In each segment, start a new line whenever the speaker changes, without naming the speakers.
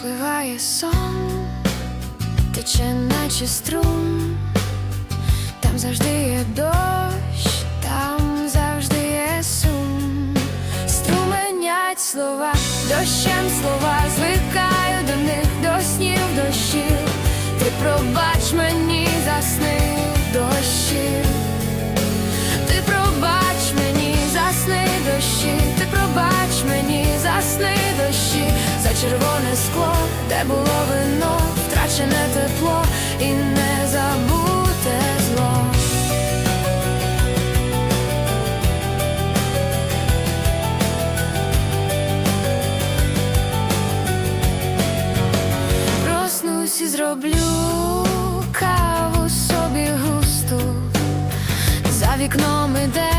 Пропливає сон, тече наче струм, там завжди є дощ, там завжди є сум. Струменять слова, дощем слова, звикаю до них, до снів дощів. Ти пробач мені за сни дощів. Ти пробач мені за сни дощі, ти пробач мені за сни дощі, за червоне скло, де було вино, втрачене тепло і не забуте зло. Проснусь і зроблю каву собі густу. За вікном іде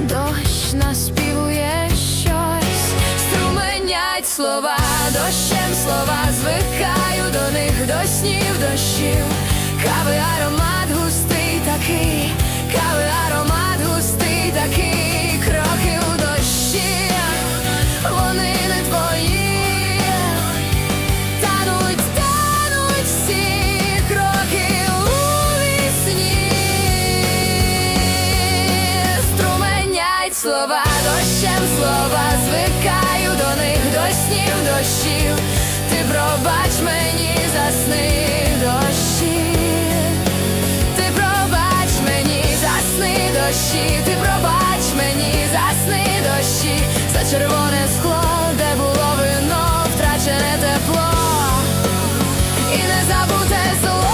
дощ наспівує щось, струменять слова, дощем слова, звикаю до них, до снів дощів, кави аромат густий такий, кави аромат густий такий, кроки у дощі, вони не твої. Тануть, тануть всі кроки у вісні. Струменять слова, дощем слова Звикаю снів дощів, ти пробач мені за сни дощі, ти пробач мені за сни дощі, ти пробач мені за сни дощі, за червоне скло, де було вино, втрачене тепло, і не забуте зло.